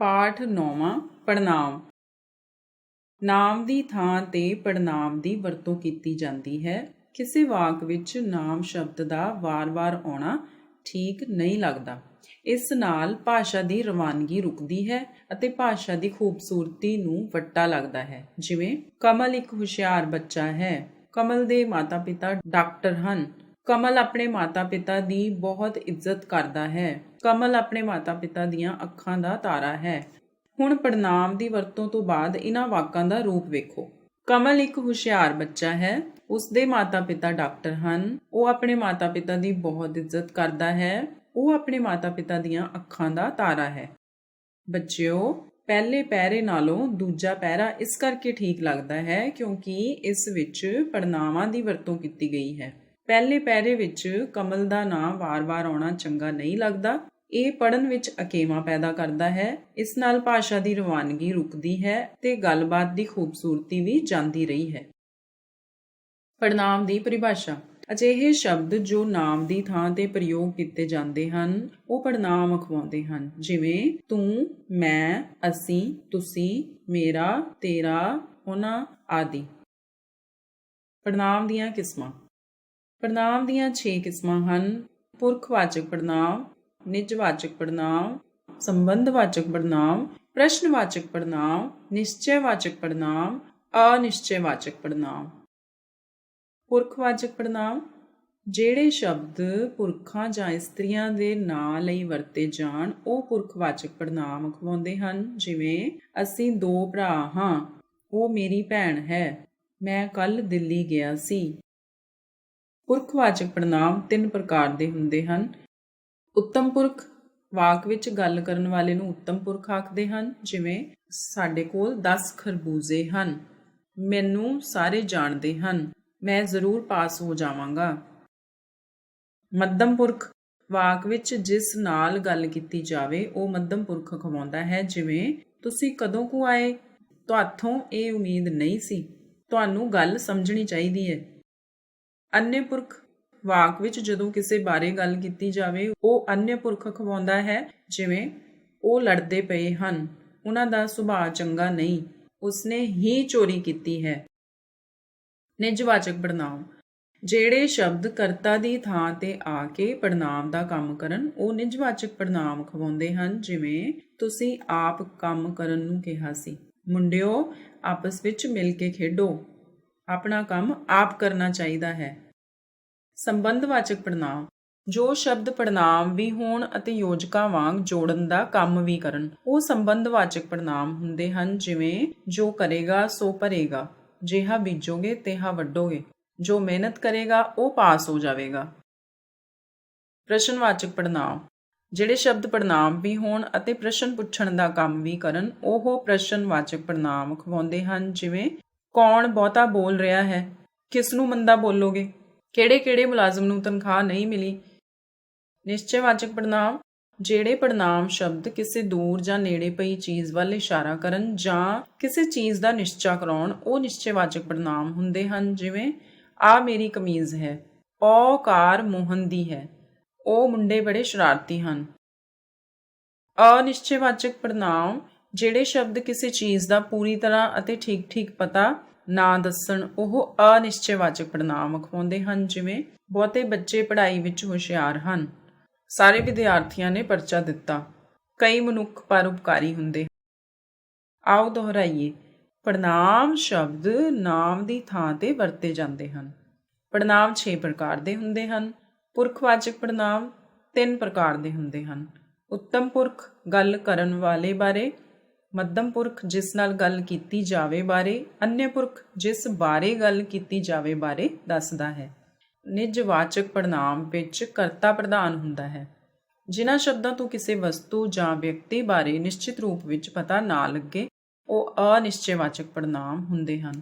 ਪਾਠ ਨੌਵਾਂ ਪੜਨਾਮ ਨਾਮ ਦੀ ਥਾਂ ਤੇ ਪੜਨਾਮ ਦੀ ਵਰਤੋਂ ਕੀਤੀ ਜਾਂਦੀ ਹੈ। ਕਿਸੇ ਵਾਕ ਵਿੱਚ ਨਾਮ ਸ਼ਬਦ ਦਾ ਵਾਰ-ਵਾਰ ਆਉਣਾ ਠੀਕ ਨਹੀਂ ਲੱਗਦਾ। ਇਸ ਨਾਲ ਭਾਸ਼ਾ ਦੀ ਰਵਾਨਗੀ ਰੁਕਦੀ ਹੈ ਅਤੇ ਭਾਸ਼ਾ ਦੀ ਖੂਬਸੂਰਤੀ ਨੂੰ ਵੱਟਾ ਲੱਗਦਾ ਹੈ। ਜਿਵੇਂ, ਕਮਲ ਇੱਕ ਹੁਸ਼ਿਆਰ ਬੱਚਾ ਹੈ। ਕਮਲ ਦੇ ਮਾਤਾ-ਪਿਤਾ ਡਾਕਟਰ ਹਨ। ਕਮਲ ਆਪਣੇ ਮਾਤਾ-ਪਿਤਾ ਦੀ ਬਹੁਤ ਇੱਜ਼ਤ ਕਰਦਾ ਹੈ। ਕਮਲ ਆਪਣੇ ਮਾਤਾ-ਪਿਤਾ ਦੀਆਂ ਅੱਖਾਂ ਦਾ ਤਾਰਾ ਹੈ। ਹੁਣ ਪੜਨਾਮ ਦੀ ਵਰਤੋਂ ਤੋਂ ਬਾਅਦ ਇਹਨਾਂ ਵਾਕਾਂ ਦਾ ਰੂਪ ਵੇਖੋ। ਕਮਲ ਇੱਕ ਹੁਸ਼ਿਆਰ ਬੱਚਾ ਹੈ। ਉਸ ਦੇ ਮਾਤਾ-ਪਿਤਾ ਡਾਕਟਰ ਹਨ। ਉਹ ਆਪਣੇ ਮਾਤਾ-ਪਿਤਾ ਦੀ ਬਹੁਤ ਇੱਜ਼ਤ ਕਰਦਾ ਹੈ। ਉਹ ਆਪਣੇ ਮਾਤਾ-ਪਿਤਾ ਦੀਆਂ ਅੱਖਾਂ ਦਾ ਤਾਰਾ ਹੈ। ਬੱਚਿਓ, ਪਹਿਲੇ ਪਹਿਰੇ ਨਾਲੋਂ ਦੂਜਾ ਪਹਿਰਾ ਇਸ ਕਰਕੇ ਠੀਕ ਲੱਗਦਾ ਹੈ ਕਿਉਂਕਿ ਇਸ ਵਿੱਚ ਪੜਨਾਵਾਂ ਦੀ ਵਰਤੋਂ ਕੀਤੀ ਗਈ ਹੈ। ਪਹਿਲੇ ਪਹਿਰੇ ਵਿੱਚ ਕਮਲ ਦਾ ਨਾਂ ਵਾਰ-ਵਾਰ ਆਉਣਾ ਚੰਗਾ ਨਹੀਂ ਲੱਗਦਾ। ਇਹ ਪੜਨ ਵਿੱਚ ਅਕੇਵਾ ਪੈਦਾ ਕਰਦਾ ਹੈ। ਇਸ ਨਾਲ ਭਾਸ਼ਾ ਦੀ ਰਵਾਨਗੀ ਰੁਕਦੀ ਹੈ ਤੇ ਗੱਲਬਾਤ ਦੀ ਖੂਬਸੂਰਤੀ ਵੀ ਜਾਂਦੀ ਰਹੀ ਹੈ। ਪੜਨਾਮ ਦੀ ਪਰਿਭਾਸ਼ਾ। ਅਜਿਹੇ ਸ਼ਬਦ ਜੋ ਨਾਮ ਦੀ ਥਾਂ ਤੇ ਪ੍ਰਯੋਗ ਕੀਤੇ ਜਾਂਦੇ ਹਨ, ਉਹ ਪੜਨਾਮ ਅਖਵਾਉਂਦੇ ਹਨ। ਜਿਵੇਂ, ਤੂੰ, ਮੈਂ, ਅਸੀਂ, ਤੁਸੀਂ, ਮੇਰਾ, ਤੇਰਾ, ਉਹਨਾਂ ਆਦਿ। ਪੜਨਾਮ ਦੀਆਂ ਕਿਸਮਾਂ। ਪੜਨਾਮ ਦੀਆਂ 6 ਕਿਸਮਾਂ ਹਨ। ਪੁਰਖਵਾਚਕ ਪੜਨਾਮ ਨਿਜਵਾਚਕ ਪੜਨਾਮ ਸੰਬੰਧਵਾਚਕ ਪੜਨਾਮ ਪ੍ਰਸ਼ਨਵਾਚਕ ਪੜਨਾਮ ਨਿਸ਼ਚੈਵਾਚਕ ਪੜਨਾਮ ਅਨਿਸ਼ਚੈਵਾਚਕ ਪੜਨਾਮ ਪੁਰਖਵਾਚਕ ਪੜਨਾਮ ਜਿਹੜੇ ਸ਼ਬਦ ਪੁਰਖਾਂ ਜਾਂ ਇਸਤਰੀਆਂ ਦੇ ਨਾਂ ਲਈ ਵਰਤੇ ਜਾਣ, ਉਹ ਪੁਰਖਵਾਚਕ ਪੜਨਾਮ ਅਖਵਾਉਂਦੇ ਹਨ। ਜਿਵੇਂ, ਅਸੀਂ ਦੋ ਭਰਾ ਹਾਂ, ਉਹ ਮੇਰੀ ਭੈਣ ਹੈ, ਮੈਂ ਕੱਲ ਦਿੱਲੀ ਗਿਆ ਸੀ। ਪੁਰਖਵਾਚਕ ਪੜਨਾਮ ਤਿੰਨ ਪ੍ਰਕਾਰ ਦੇ ਹੁੰਦੇ ਹਨ। ਉੱਤਮ ਪੁਰਖ ਵਾਕ ਵਿੱਚ ਗੱਲ ਕਰਨ ਵਾਲੇ ਨੂੰ ਉੱਤਮ ਪੁਰਖ ਆਖਦੇ ਹਨ, ਜਿਵੇਂ, ਸਾਡੇ ਕੋਲ 10 ਖਰਬੂਜ਼ੇ ਹਨ, ਮੈਨੂੰ ਸਾਰੇ ਜਾਣਦੇ ਹਨ, ਮੈਂ ਜ਼ਰੂਰ ਪਾਸ ਹੋ ਜਾਵਾਂਗਾ। ਮੱਧਮ ਪੁਰਖ ਵਾਕ ਵਿੱਚ ਜਿਸ ਨਾਲ ਗੱਲ ਕੀਤੀ ਜਾਵੇ, ਉਹ ਮੱਧਮ ਪੁਰਖ ਖਵਾਉਂਦਾ ਹੈ, ਜਿਵੇਂ, ਤੁਸੀਂ ਕਦੋਂ ਕੁ ਆਏ? ਤੁਹਾਥੋਂ ਇਹ ਉਮੀਦ ਨਹੀਂ ਸੀ। ਤੁਹਾਨੂੰ ਗੱਲ ਸਮਝਣੀ ਚਾਹੀਦੀ ਹੈ। ਅੰਨੇ ਪੁਰਖ ਵਾਕ ਵਿੱਚ ਜਦੋਂ ਕਿਸੇ ਬਾਰੇ ਗੱਲ ਕੀਤੀ ਜਾਵੇ, ਉਹ ਅੰਨੇ ਪੁਰਖ ਖਵਾਉਂਦਾ ਹੈ, ਜਿਵੇਂ ਉਹ ਲੜਦੇ ਪਏ ਹਨ। ਉਹਨਾਂ ਦਾ ਸੁਭਾਅ ਚੰਗਾ ਨਹੀਂ। ਉਸਨੇ ਹੀ ਚੋਰੀ ਕੀਤੀ ਹੈ। ਨਿਜਵਾਚਕ ਪੜਨਾਮ ਜਿਹੜੇ ਸ਼ਬਦ ਕਰਤਾ ਦੀ ਥਾਂ ਤੇ ਆ ਕੇ ਪੜਨਾਮ ਦਾ ਕੰਮ ਕਰਨ, ਉਹ ਨਿਜਵਾਚਕ ਪੜਨਾਮ ਖਵਾਉਂਦੇ ਹਨ, ਜਿਵੇਂ ਤੁਸੀਂ ਆਪ ਕੰਮ ਕਰਨ ਨੂੰ ਕਿਹਾ ਸੀ। ਮੁੰਡਿਓ, ਆਪਸ ਵਿੱਚ ਮਿਲ ਕੇ ਖੇਡੋ। ਆਪਣਾ ਕੰਮ ਆਪ ਕਰਨਾ ਚਾਹੀਦਾ ਹੈ। ਸੰਬੰਧਵਾਚਕ ਪੜਨਾਮ ਜੋ ਸ਼ਬਦ ਪੜਨਾਮ ਵੀ ਹੋਣ ਅਤੇ ਯੋਜਕਾਂ ਵਾਂਗ ਜੋੜਨ ਦਾ ਕੰਮ ਵੀ ਕਰਨ, ਉਹ ਸੰਬੰਧਵਾਚਕ ਪੜਨਾਮ ਹੁੰਦੇ ਹਨ ਜਿਵੇਂ, ਜੋ ਕਰੇਗਾ, ਸੋ ਭਰੇਗਾ। ਜਿਹਾ ਬੀਜੋਗੇ, ਤੇਹਾ ਵੱਡੋਗੇ ਜੋ ਮਿਹਨਤ ਕਰੇਗਾ, ਉਹ ਪਾਸ ਹੋ ਜਾਵੇਗਾ। ਪ੍ਰਸ਼ਨਵਾਚਕ ਪੜਨਾਮ ਜਿਹੜੇ ਸ਼ਬਦ ਪੜਨਾਮ ਵੀ ਹੋਣ ਅਤੇ ਪ੍ਰਸ਼ਨ ਪੁੱਛਣ ਦਾ ਕੰਮ ਵੀ ਕਰਨ, ਉਹ ਪ੍ਰਸ਼ਨਵਾਚਕ ਪੜਨਾਮ ਖਵਾਉਂਦੇ ਹਨ ਜਿਵੇਂ ਕੌਣ ਬਹੁਤਾ ਬੋਲ ਰਿਹਾ ਹੈ? ਕਿਸ ਨੂੰ ਮੰਦਾ ਬੋਲੋਗੇ? ਕਿਹੜੇ-ਕਿਹੜੇ ਮੁਲਾਜ਼ਮ ਨੂੰ ਤਨਖਾਹ ਨਹੀਂ ਮਿਲੀ? ਨਿਸ਼ਚੈਵਾਚਕ ਪੜਨਾਮ ਜਿਹੜੇ ਪੜਨਾਮ ਸ਼ਬਦ ਕਿਸੇ ਦੂਰ ਜਾਂ ਨੇੜੇ ਪਈ ਚੀਜ਼ ਵੱਲ ਇਸ਼ਾਰਾ ਕਰਨ ਜਾਂ ਕਿਸੇ ਚੀਜ਼ ਦਾ ਨਿਸ਼ਚਾ ਕਰਾਉਣ, ਉਹ ਨਿਸ਼ਚੈਵਾਚਕ ਪੜਨਾਮ ਹੁੰਦੇ ਹਨ, ਜਿਵੇਂ, ਆ ਮੇਰੀ ਕਮੀਜ਼ ਹੈ ਉਹ ਕਾਰ ਮੋਹਨ ਦੀ ਹੈ। ਉਹ ਮੁੰਡੇ ਬੜੇ ਸ਼ਰਾਰਤੀ ਹਨ। ਅਨਿਸ਼ਚੈਵਾਚਕ ਪੜਨਾਮ ਜਿਹੜੇ ਸ਼ਬਦ ਕਿਸੇ ਚੀਜ਼ ਦਾ ਪੂਰੀ ਤਰ੍ਹਾਂ ਅਤੇ ਠੀਕ-ਠੀਕ ਪਤਾ ਨਾ ਦੱਸਣ, ਉਹ ਅਨਿਸ਼ਚੈਵਾਚਕ ਪੜਨਾਮ ਅਖਵਾਉਂਦੇ ਹਨ, ਜਿਵੇਂ ਬਹੁਤੇ ਬੱਚੇ ਪੜ੍ਹਾਈ ਵਿੱਚ ਹੁਸ਼ਿਆਰ ਹਨ। ਸਾਰੇ ਵਿਦਿਆਰਥੀਆਂ ਨੇ ਪਰਚਾ ਦਿੱਤਾ। ਕਈ ਮਨੁੱਖ ਪਰਉਪਕਾਰੀ ਹੁੰਦੇ ਆਓ ਦੁਹਰਾਈਏ। ਪੜਨਾਮ ਸ਼ਬਦ ਨਾਮ ਦੀ ਥਾਂ ਤੇ ਵਰਤੇ ਜਾਂਦੇ ਹਨ। ਪੜਨਾਮ 6 ਪ੍ਰਕਾਰ ਦੇ ਹੁੰਦੇ ਹਨ। ਪੁਰਖਵਾਚਕ ਪੜਨਾਮ 3 ਪ੍ਰਕਾਰ ਦੇ ਹੁੰਦੇ ਹਨ। ਉੱਤਮ ਪੁਰਖ, ਗੱਲ ਕਰਨ ਵਾਲੇ ਬਾਰੇ ਮੱਧਮ ਪੁਰਖ ਜਿਸ ਨਾਲ ਗੱਲ ਕੀਤੀ ਜਾਵੇ ਬਾਰੇ, ਅਨਯ ਪੁਰਖ ਜਿਸ ਬਾਰੇ ਗੱਲ ਕੀਤੀ ਜਾਵੇ ਬਾਰੇ ਦੱਸਦਾ ਹੈ। ਨਿਜਵਾਚਕ ਪੜਨਾਮ ਵਿੱਚ ਕਰਤਾ ਪ੍ਰਧਾਨ ਹੁੰਦਾ ਹੈ। ਜਿਨ੍ਹਾਂ ਸ਼ਬਦਾਂ ਤੋਂ ਕਿਸੇ ਵਸਤੂ ਜਾਂ ਵਿਅਕਤੀ ਬਾਰੇ ਨਿਸ਼ਚਿਤ ਰੂਪ ਵਿੱਚ ਪਤਾ ਨਾ ਲੱਗੇ, ਉਹ ਅਨਿਸ਼ਚੈਵਾਚਕ ਪੜਨਾਮ ਹੁੰਦੇ ਹਨ।